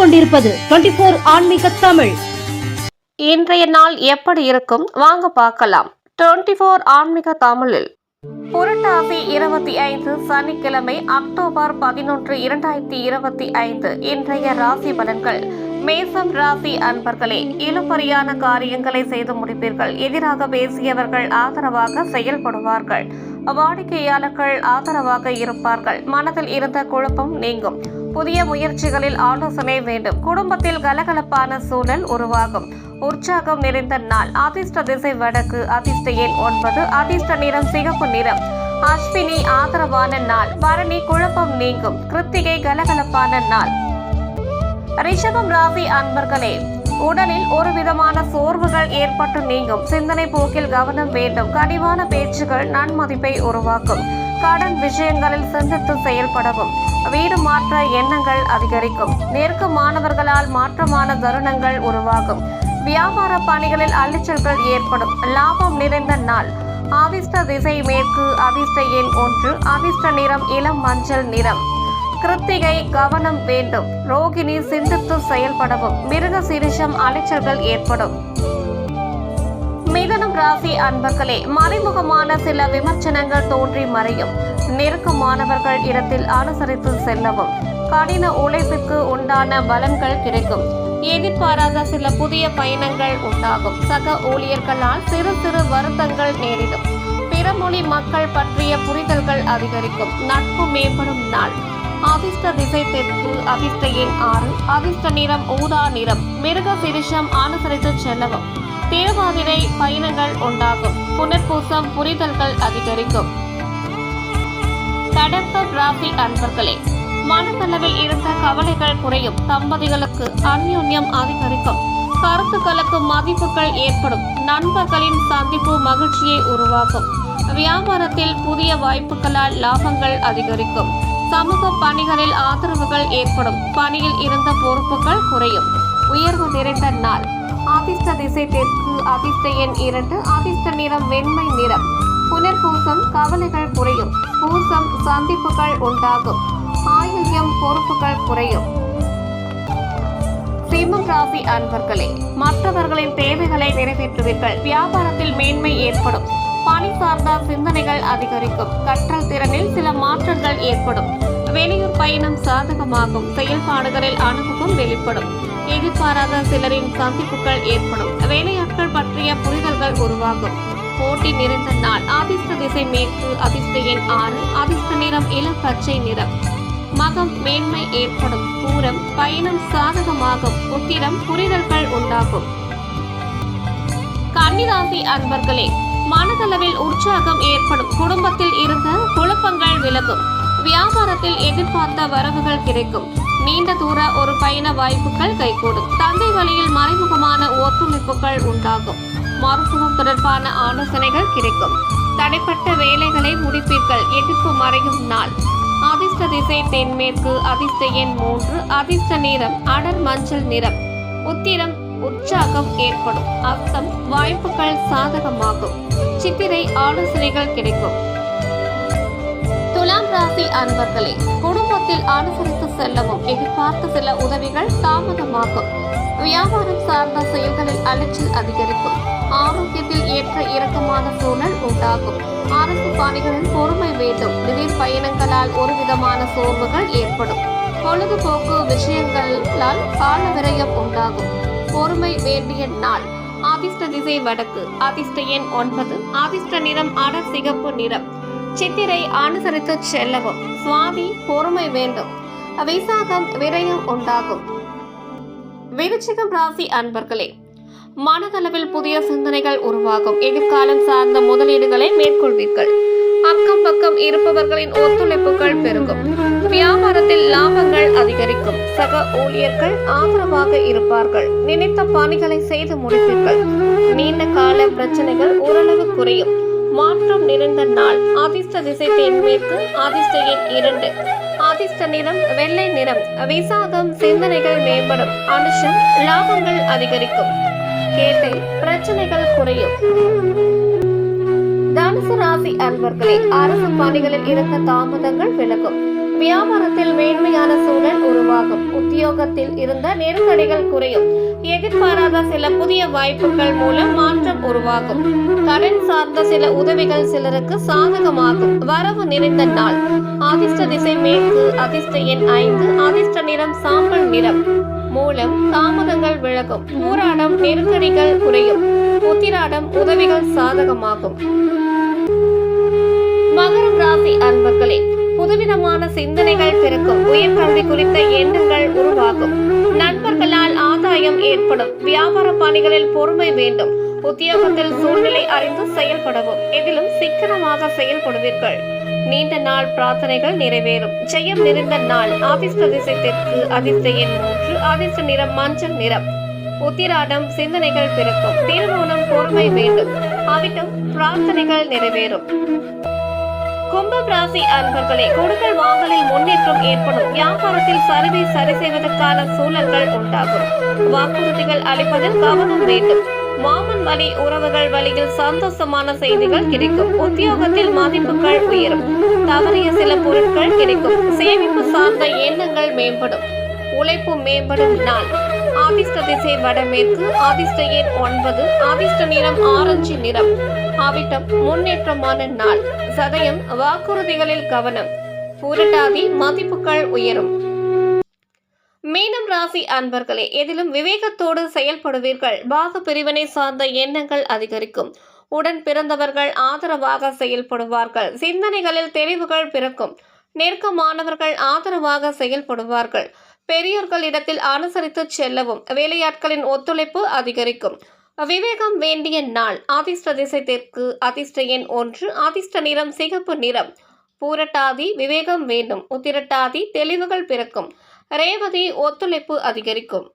கொண்டிருப்பது twenty four ஆன்மீக தமிழ். இன்றைய நாள் எப்படி இருக்கும்? வாங்க பார்க்கலாம். டுவெண்டி ஃபோர் ஆன்மீக தமிழில். புரட்டாசி இருபத்தி ஐந்து சனிக்கிழமை அக்டோபர் பதினொன்று இரண்டாயிரத்தி இருபத்தி ஐந்து. இன்றைய ராசி பலன்கள். மேசம் ராசி அன்பர்களே இழுபறியான காரியங்களை செய்து முடிப்பீர்கள். எதிராக பேசியவர்கள் ஆதரவாக செயல்படுவார்கள். வாடிக்கையாளர்கள் ஆதரவாக இருப்பார்கள். மனதில் இருந்த குழப்பம் நீங்கும். புதிய முயற்சிகளில் ஆலோசனை வேண்டும். குடும்பத்தில் கலகலப்பான சூழல் உருவாகும். உற்சாகம் நிறைந்த நாள். அதிர்ஷ்ட திசை வடக்கு அதிர்ஷ்ட எண் ஒன்பது அதிர்ஷ்ட நிறம் சிகப்பு நிறம். அஸ்வினி ஆதரவான நாள். பரணி குழப்பம் நீங்கும். கிருத்திகை கலகலப்பான நாள். ரிஷபம் ராசி அன்பர்களே உடலில் ஒரு விதமான சோர்வுகள் ஏற்பட்டு நீங்கும். சிந்தனை போக்கில் கவனம் வேண்டும். கனிவான பேச்சுகள் நன்மதிப்பை உருவாக்கும். கடன் விஷயங்களில் சிந்தித்து செயல்படவும். வீடு மாற்ற எண்ணங்கள் அதிகரிக்கும். நெருக்கமானவர்களால் மாற்றமான தருணங்கள் உருவாகும். வியாபார பணிகளில் அலைச்சல்கள் ஏற்படும். லாபம் நிறைந்த நாள். அதிர்ஷ்ட திசை மேற்கு அதிர்ஷ்ட எண் ஒன்று அதிர்ஷ்ட நிறம் இளம் மஞ்சள் நிறம். கிருத்திகை கவனம் வேண்டும். ரோகிணி சிந்தித்து செயல்படவும். மிருக சிரிஷம் அலைச்சல்கள் ஏற்படும். மிதனம் ராசி அன்பர்களே மறைமுகமான சில விமர்சனங்கள் தோன்றி மறையும். நெருக்கமானவர்கள் இடத்தில் அனுசரித்து செல்லவும் கடின உழைப்புக்கு உண்டான பலன்கள் கிடைக்கும். எதிர்பாராத சில புதிய பயணங்கள் உண்டாகும். சக ஊழியர்களால் சிறு சிறு வருத்தங்கள் நேரிடும். பிறமொழி மக்கள் பற்றிய புரிதல்கள் அதிகரிக்கும். நட்பு மேம்படும் நாள். அபிஷ்ட திசை தெற்கு அபிஷ்ட எண் ஆறு அபிஷ்ட நிறம் ஊதா நிறம். மிருக சிரிஷம் அனுசரித்து செல்லவும். திருவாதிரை பயணங்கள் உண்டாகும். புனர்பூசம் புரிதல்கள் அதிகரிக்கும். கடற்ப ராசி அன்பர்களே மனதளவில் இருந்த கவலைகள் குறையும். தம்பதிகளுக்கு அந்யோன்யம் அதிகரிக்கும். கருத்துக்களுக்கு மதிப்புகள் ஏற்படும். நண்பர்களின் சந்திப்பு மகிழ்ச்சியை உருவாக்கும். வியாபாரத்தில் புதிய வாய்ப்புகளால் லாபங்கள் அதிகரிக்கும். சமூக பணிகளில் ஆதரவுகள் ஏற்படும். பணியில் இருந்த பொறுப்புகள் குறையும். உயர்வு நிறைந்த நாள். அதிர்ஷ்ட திசை தெற்கு அதிர்ஷ்ட எண் இரண்டு அதிர்ஷ்ட நிறம் வெண்மை நிறம். புனர்பூசம் கவலைகள் குறையும். பூசம் சந்திப்புகள் உண்டாகும். ஆயுள்யம் பொறுப்புகள் குறையும். சிம்மம் ராசி அன்பர்களே மற்றவர்களின் தேவைகளை நிறைவேற்றுவீர்கள். வியாபாரத்தில் மேன்மை ஏற்படும். பணி சார்ந்த சிந்தனைகள் அதிகரிக்கும். கற்றல் திறனில் சில மாற்றங்கள் ஏற்படும். வெளியூர் பயணம் சாதகமாகும். செயல்பாடுகளில் அனுபவம் வெளிப்படும். எதிர்பாராத சிலரின் சந்திப்புகள் ஏற்படும். வேலையாட்கள் பற்றிய புரிதல்கள் உருவாகும். போட்டி நிறைந்த நாள். அதிர்ஷ்ட திசை மேற்கு அதிர்ஷ்ட எண் ஆறு அதிர்ஷ்ட நிறம் இளம் பச்சை நிறம். மகம் மேன்மை ஏற்படும். பூரம் பயணம் சாதகமாகும். உத்திரம் புரிதல்கள் உண்டாகும். கன்னிராசி அன்பர்களே மனதளவில் உற்சாகம் ஏற்படும். குடும்பத்தில் இருந்த குழப்பங்கள் விலகும். வியாபாரத்தில் எதிர்பார்த்த வரவுகள் கிடைக்கும். நீண்ட தூர ஒரு பயண வாய்ப்புகள் கைகூடும். தந்தை வழியில் மறைமுகமான ஒத்துழைப்புகள் உண்டாகும். மருத்துவம் தொடர்பான ஆலோசனைகள் கிடைக்கும். தடைப்பட்ட வேலைகளை முடிப்பீர்கள். எதிர்ப்பு மறையும் நாள். அதிர்ஷ்ட திசை தென்மேற்கு அதிர்ஷ்ட எண் மூன்று அதிர்ஷ்ட நிறம் அடர் மஞ்சள் நிறம். உத்திரம் உற்சாகம் ஏற்படும். அர்த்தம் வாய்ப்புகள் சாதகமாகும். சித்திரை ஆலோசனைகள் கிடைக்கும். துலாம் ராசி அன்பர்களே குடும்பத்தில் அனுசரித்து செல்லவும் எதிர்பார்த்த சில உதவிகள் தாமதமாகும். வியாபாரம் சார்ந்த செயல்களில் அலைச்சல் அதிகரிக்கும். ஆரோக்கியத்தில் ஏற்ற இறக்கமான சூழல் உண்டாகும். அரசு பணிகளில் பொறுமை வேண்டும். திடீர் பயணங்களால் ஒரு விதமான சோர்வுகள் ஏற்படும். பொழுதுபோக்கு விஷயங்களால் கால விரயம் உண்டாகும். பொறுமை வேண்டிய நாள். அதிர்ஷ்ட திசை வடக்கு. அதிர்ஷ்ட எண் ஒன்பது. அதிர்ஷ்ட நிறம் அடர் சிகப்பு நிறம். சித்திரை அனுசரித்து செல்லவும். சுவாமி பொறுமை வேண்டும். விசாகம் விரயம் உண்டாகும். விருச்சிகம் ராசி அன்பர்களே மனதளவில் புதிய சிந்தனைகள் உருவாகும். எதிர்காலம் சார்ந்த முதலீடுகளை மேற்கொள்வீர்கள். அக்கம் பக்கம் இருப்பவர்களின் ஒத்துழைப்புகள் பெருகும். வியாபாரத்தில் லாபங்கள் அதிகரிக்கும். சக ஊழியர்கள் ஆதரவாக இருப்பார்கள். நினைத்த பணிகளை செய்து முடிப்பீர்கள். நீண்ட கால பிரச்சனைகள் ஓரளவு குறையும். மாற்றம் நிறைந்த நாள். அதிர்ஷ்ட திசை தென்மேற்கு அதிர்ஷ்ட எண் இரண்டு. அதிர்ஷ்ட நிறம் வெள்ளை நிறம். விசாகம் சிந்தனைகள் மேம்படும். அனுஷம் லாபங்கள் அதிகரிக்கும். கேட்டை பிரச்சனைகள் குறையும். தனுசு ராசி அன்பர்களே அரசு பணிகளில் இருந்த தாமதங்கள் விலகும். வியாபாரத்தில் மேன்மையான சூழல் உருவாகும். உத்தியோகத்தில் இருந்த நெருக்கடிகள் குறையும். எதிர்பாராத சில புதிய வாய்ப்புகள் மூலம் மாற்றம் உருவாகும். கடன் சார்ந்த சில உதவிகள் சிலருக்கு சாதகமாகும். வரவு நிறைந்த நாள். அதிர்ஷ்ட திசை மேற்கு அதிர்ஷ்ட எண் ஐந்து அதிர்ஷ்ட நிறம் சாம்பல் நிறம் மூலம் தாமதங்கள் விலகும். பூராடம் நெருக்கடிகள் குறையும். உத்திராடம் உதவிகள் சாதகமாகும். மகரம் ராசி அன்பர்களே புதுவிதமான சிந்தனைகள் பிறக்கும். உயர்கல்வி குறித்த எண்ணங்கள் உருவாகும். நண்பர்களால் ஆதாயம் ஏற்படும். வியாபார பணிகளில் பொறுமை வேண்டும். உத்தியோகத்தில் சூழ்நிலை அறிந்து செயல்படவும். எதிலும் சிக்கனமாக செயல்படுவீர்கள். நீண்ட நாள் பிரார்த்தனைகள் நிறைவேறும். ஜெயம் நிறைந்த நாள். அதிர்ஷ்ட திசை தெற்கு அதிர்ஷ்ட எண் மூன்று. அதிர்ஷ்ட நிறம் மஞ்சள் நிறம். உத்திராடம் சிந்தனைகள் பிறக்கும். திருவோணம் பொறுமை வேண்டும். அவிட்டம் பிரார்த்தனைகள் நிறைவேறும். கும்பம் ராசி அன்பர்களே கொடுக்கல் வாங்கலில் முன்னேற்றம் ஏற்படும். வியாபாரத்தில் சரிவை சரி செய்வதற்கான சூழல்கள் உண்டாகும். வாக்குறுதிகள் அளிப்பதில் கவனம் வேண்டும். மாமன் வழி உறவுகள் வழியில் சந்தோஷமான செய்திகள் கிடைக்கும். உத்தியோகத்தில் மதிப்புகள் உயரும். தவறிய சில பொருட்கள் கிடைக்கும். சேமிப்பு சார்ந்த எண்ணங்கள் மேம்படும். உழைப்பு மேம்படும் நாள். ஆதிஷ்ட திசை வடமேற்கு ஆதிஷ்ட எண் ஒன்பது ஆதிஷ்ட நிறம் ஆரஞ்சு நிறம். ஆவிட்டம் முன்னேற்றமான நாள். சதயம் வாக்குறுதிகளில் கவனம். புரட்டாதி மதிப்புகள் உயரும். மீனம் ராசி அன்பர்களே எதிலும் விவேகத்தோடு செயல்படுவீர்கள். பாக பிரிவினை சார்ந்த எண்ணங்கள் அதிகரிக்கும். உடன் பிறந்தவர்கள் ஆதரவாக செயல்படுவார்கள். சிந்தனைகளில் தெளிவுகள் பிறக்கும். நெருக்கமானவர்கள் ஆதரவாக செயல்படுவார்கள். பெரியோர்களிடத்தில் அனுசரித்து செல்லவும். வேலையாட்களின் ஒத்துழைப்பு அதிகரிக்கும். விவேகம் வேண்டிய நாள். ஆதிஷ்ட திசை தெற்கு அதிர்ஷ்ட எண் ஒன்று ஆதிஷ்ட நிறம் சிகப்பு நிறம். பூரட்டாதி விவேகம் வேண்டும். உத்திரட்டாதி தெளிவுகள் பிறக்கும். ரேவதி ஒத்துழைப்பு அதிகரிக்கும்.